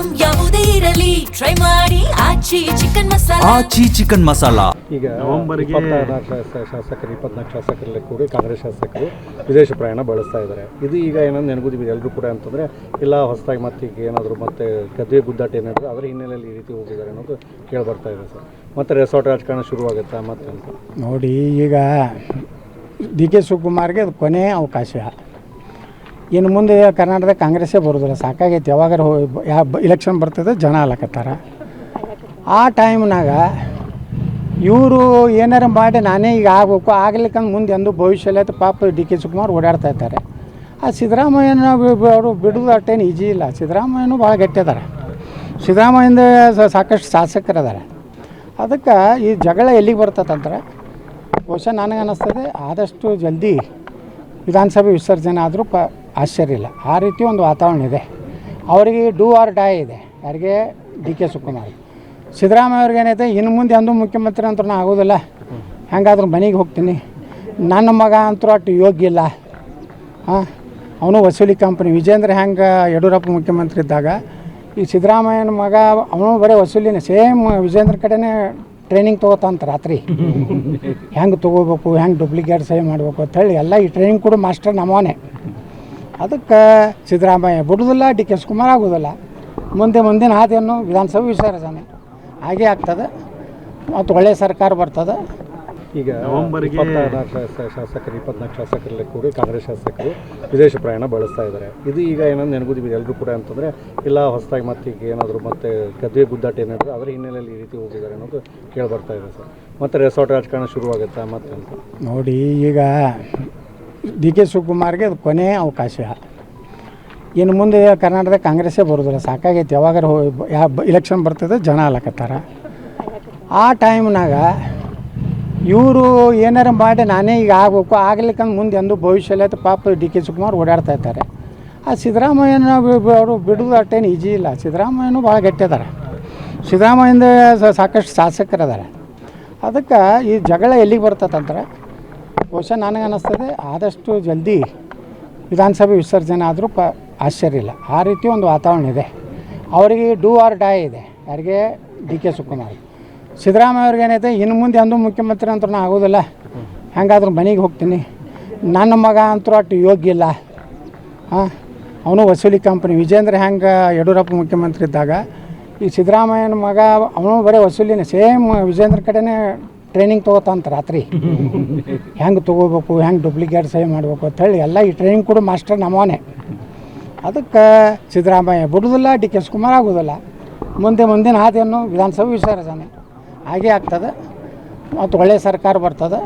Item ಯಾವುದೇ ಇರಲಿ. Try ಮಾಡಿ. ಆಚಿ ಚಿಕನ್ ಮಸಾಲಾ. ಆಚಿ ಚಿಕನ್ ಮಸಾಲಾ. ಈಗ ನವೆಂಬರ್ಗೆ- ಶಾಸಕರು ಇಪ್ಪತ್ನಾಲ್ಕು ಶಾಸಕರಲ್ಲಿ ಕೂಡ ಕಾಂಗ್ರೆಸ್ ಶಾಸಕರು ವಿದೇಶ ಪ್ರಯಾಣ ಬಳಸ್ತಾ ಇದ್ದಾರೆ. ಇದು ಈಗ ಏನಂದ್ರೆ ನೆನಗುದಿದೆ ಎಲ್ಲರೂ ಕೂಡ ಅಂತಂದರೆ ಇಲ್ಲ ಹೊಸದಾಗಿ ಮತ್ತೆ ಈಗ ಏನಾದರೂ ಮತ್ತೆ ಗದ್ದೆ ಗುದ್ದಾಟ ಏನಾದರೂ ಅದರ ಹಿನ್ನೆಲೆಯಲ್ಲಿ ಈ ರೀತಿ ಹೋಗಿದ್ದಾರೆ ಅನ್ನೋದು ಕೇಳಿ ಬರ್ತಾ ಇದೆ ಸರ್. ಮತ್ತೆ ರೆಸಾರ್ಟ್ ರಾಜಕಾರಣ ಶುರುವಾಗುತ್ತಾ ಮತ್ತೆ ಅಂತ ನೋಡಿ ಈಗ ಡಿ ಕೆ ಶಿವಕುಮಾರ್ಗೆ ಅದು ಕೊನೆ ಅವಕಾಶ. ಇನ್ನು ಮುಂದೆ ಕರ್ನಾಟಕದ ಕಾಂಗ್ರೆಸ್ಸೇ ಬರೋದಿಲ್ಲ, ಸಾಕಾಗೈತೆ. ಯಾವಾಗಾರ ಹೋಗಿ ಯಾವ ಇಲೆಕ್ಷನ್ ಬರ್ತದೆ, ಜನ ಅಲಕತ್ತಾರ. ಆ ಟೈಮ್ನಾಗ ಇವರು ಏನಾರ ಮಾಡಿ ನಾನೇ ಈಗ ಆಗಬೇಕು ಆಗ್ಲಿಕ್ಕಂದ್ರೆ ಮುಂದೆ ಎಂದು ಭವಿಷ್ಯ ಪಾಪ ಡಿ ಕೆ ಶಿವಕುಮಾರ್ ಓಡಾಡ್ತಾ ಇದ್ದಾರೆ. ಆ ಸಿದ್ದರಾಮಯ್ಯನ ಅವರು ಬಿಡೋದು ಅಷ್ಟೇನು ಈಜಿ ಇಲ್ಲ. ಸಿದ್ದರಾಮಯ್ಯನೂ ಭಾಳ ಗಟ್ಟಿ ಅದಾರ ಸಿದ್ದರಾಮಯ್ಯಂದ ಸಾಕಷ್ಟು ಶಾಸಕರದಾರೆ. ಅದಕ್ಕೆ ಈ ಜಗಳ ಎಲ್ಲಿಗೆ ಬರ್ತದಂದ್ರೆ ಬಹುಶಃ ನನಗೆ ಅನ್ನಿಸ್ತದೆ ಆದಷ್ಟು ಜಲ್ದಿ ವಿಧಾನಸಭೆ ವಿಸರ್ಜನೆ ಆದರೂ ಪ ಆಶ್ಚರ್ಯ ಇಲ್ಲ. ಆ ರೀತಿ ಒಂದು ವಾತಾವರಣ ಇದೆ. ಅವರಿಗೆ ಡೂ ಆರ್ ಡೈ ಇದೆ. ಯಾರಿಗೆ? D K Shivakumar. ಸಿದ್ದರಾಮಯ್ಯ ಅವ್ರಿಗೇನೈತೆ ಇನ್ನು ಮುಂದೆ ಅಂದು ಮುಖ್ಯಮಂತ್ರಿ ಅಂತ ನಾ ಆಗೋದಿಲ್ಲ. ಹೆಂಗಾದ್ರೂ ಮನೆಗೆ ಹೋಗ್ತೀನಿ. ನನ್ನ ಮಗ ಅಂತೂ ಅಷ್ಟು ಯೋಗ್ಯ ಇಲ್ಲ. ಹಾಂ? ಅವನು ವಸೂಲಿ ಕಂಪ್ನಿ. ವಿಜೇಂದ್ರ ಹೆಂಗೆ ಯಡಿಯೂರಪ್ಪ ಮುಖ್ಯಮಂತ್ರಿ ಇದ್ದಾಗ ಈ ಸಿದ್ದರಾಮಯ್ಯನ ಮಗ ಅವನು ಬರೀ ವಸೂಲಿನ. ಸೇಮ್ ವಿಜೇಂದ್ರ ಕಡೆನೇ ಟ್ರೈನಿಂಗ್ ತೊಗೋತಂತ ರಾತ್ರಿ. ಹೆಂಗೆ ತೊಗೋಬೇಕು ಹೆಂಗೆ ಡೂಪ್ಲಿಕೇಟ್ ಸಹಿ ಮಾಡಬೇಕು ಅಂತೇಳಿ ಎಲ್ಲ ಈ ಟ್ರೈನಿಂಗ್ ಕೂಡ ಮಾಸ್ಟರ್ ನಮ್ಮವನೇ. ಅದಕ್ಕೆ ಸಿದ್ದರಾಮಯ್ಯ ಬಿಡೋದಿಲ್ಲ ಡಿ ಕೆ ಕುಮಾರ್ ಆಗೋದಿಲ್ಲ. ಮುಂದೆ ಮುಂದಿನ ಹಾದಿಯನ್ನು ವಿಧಾನಸಭೆ ವಿಸರ್ಜನೆ. ಹಾಗೆ ಆಗ್ತದೆ. ಮತ್ತು ಒಳ್ಳೆಯ ಸರ್ಕಾರ ಬರ್ತದೆ. ಈಗ ನವೆಂಬರ್ಗೆ- ಶಾಸಕರು ಇಪ್ಪತ್ನಾಲ್ಕು ಶಾಸಕರಲ್ಲಿ ಕೂಡ ಕಾಂಗ್ರೆಸ್ ಶಾಸಕರು ವಿದೇಶ ಪ್ರಯಾಣ ಬಳಸ್ತಾ ಇದ್ದಾರೆ. ಇದು ಈಗ ಏನಂದ್ರೆ ನೆನಗುದಿ ಎಲ್ಲರೂ ಕೂಡ ಅಂತಂದರೆ ಇಲ್ಲ ಹೊಸದಾಗಿ ಮತ್ತೆ ಈಗ ಏನಾದರೂ ಮತ್ತೆ ಗದ್ದೆ ಗುದ್ದಾಟ ಏನಾದರೂ ಅದರ ಹಿನ್ನೆಲೆಯಲ್ಲಿ ಈ ರೀತಿ ಹೋಗಿದ್ದಾರೆ ಅನ್ನೋದು ಕೇಳಿ ಬರ್ತಾ ಇದೆ ಸರ್. ಮತ್ತೆ ರೆಸಾರ್ಟ್ ರಾಜಕಾರಣ ಶುರುವಾಗುತ್ತಾ ಮತ್ತೆ ಅಂತ ನೋಡಿ ಈಗ ಡಿ ಕೆ ಶಿವಕುಮಾರ್ಗೆ ಅದು ಕೊನೆಯ ಅವಕಾಶ. ಇನ್ನು ಮುಂದೆ ಕರ್ನಾಟಕದ ಕಾಂಗ್ರೆಸ್ಸೇ ಬರೋದಿಲ್ಲ, ಸಾಕಾಗೈತೆ. ಯಾವಾಗಾರ ಹೋಗಿ ಯಾವ ಇಲೆಕ್ಷನ್ ಬರ್ತದೆ, ಜನ ಅಲ್ಲಕತ್ತಾರ ಆ ಟೈಮ್ನಾಗ ಇವರು ಏನಾರ ಮಾಡಿ ನಾನೇ ಈಗ ಆಗಬೇಕು ಆಗ್ಲಿಕ್ಕಂದ್ರೆ ಮುಂದೆ ಎಂದು ಭವಿಷ್ಯಲ್ಲಿ ಐತೆ ಪಾಪ ಡಿ ಕೆ ಶಿವಕುಮಾರ್ ಓಡಾಡ್ತಾ ಇದ್ದಾರೆ. ಆ ಸಿದ್ದರಾಮಯ್ಯನ ಅವರು ಬಿಡೋದು ಅಷ್ಟೇನು ಈಜಿ ಇಲ್ಲ. ಸಿದ್ದರಾಮಯ್ಯನೂ ಭಾಳ ಗಟ್ಟಿ ಅದಾರೆ. ಸಿದ್ದರಾಮಯ್ಯಂದ ಸಾಕಷ್ಟು ಶಾಸಕರು ಅದಾರೆ ಅದಕ್ಕೆ ಈ ಜಗಳ ಎಲ್ಲಿಗೆ ಬರ್ತದಂದ್ರೆ ಬಹುಶಃ ನನಗೆ ಅನ್ನಿಸ್ತದೆ ಆದಷ್ಟು ಜಲ್ದಿ ವಿಧಾನಸಭೆ ವಿಸರ್ಜನೆ ಆದರೂ ಪ, ಆಶ್ಚರ್ಯ ಇಲ್ಲ. ಆ ರೀತಿ ಒಂದು ವಾತಾವರಣ ಇದೆ. ಅವರಿಗೆ ಡೂ ಆರ್ ಡೈ ಇದೆ. ಯಾರಿಗೆ? ಡಿ ಕೆ ಶಿವಕುಮಾರ್ ಸಿದ್ದರಾಮಯ್ಯ ಅವ್ರಿಗೆ ಏನೈತೆ ಇನ್ನು ಮುಂದೆ ಅಂದು ಮುಖ್ಯಮಂತ್ರಿ ಅಂತ ನಾನು ಆಗೋದಿಲ್ಲ. ಹೆಂಗಾದ್ರೂ ಮನೆಗೆ ಹೋಗ್ತೀನಿ. ನನ್ನ ಮಗ ಅಂತೂ ಅಷ್ಟು ಯೋಗ್ಯ ಇಲ್ಲ. ಹಾಂ ಅವನು ವಸೂಲಿ ಕಂಪ್ನಿ. ವಿಜೇಂದ್ರ ಹೆಂಗೆ ಯಡಿಯೂರಪ್ಪ ಮುಖ್ಯಮಂತ್ರಿ ಇದ್ದಾಗ, ಈ ಸಿದ್ದರಾಮಯ್ಯನ ಮಗ, ಅವನು ಬರೀ ವಸೂಲಿನೇ, ಸೇಮ್ ವಿಜೇಂದ್ರ ಕಡೆನೇ ಟ್ರೈನಿಂಗ್ ತೊಗೋತಂತ ರಾತ್ರಿ. ಹೆಂಗೆ ತೊಗೋಬೇಕು, ಹೆಂಗೆ ಡೂಪ್ಲಿಕೇಟ್ ಸಹಿ ಮಾಡಬೇಕು ಅಂತೇಳಿ ಎಲ್ಲ ಈ ಟ್ರೈನಿಂಗ್ ಕೂಡ ಮಾಸ್ಟರ್ ನಮ್ಮವನೇ. ಅದಕ್ಕೆ ಸಿದ್ದರಾಮಯ್ಯ ಬಿಡೋದಿಲ್ಲ ಡಿ ಕೆ ಕುಮಾರ್ ಆಗೋದಿಲ್ಲ. ಮುಂದೆ ಮುಂದಿನ ಹಾದಿಯನ್ನು ವಿಧಾನಸಭೆ ವಿಸರ್ಜನೆ. ಹಾಗೇ ಆಗ್ತದೆ. ಮತ್ತು ಒಳ್ಳೆಯ ಸರ್ಕಾರ ಬರ್ತದೆ.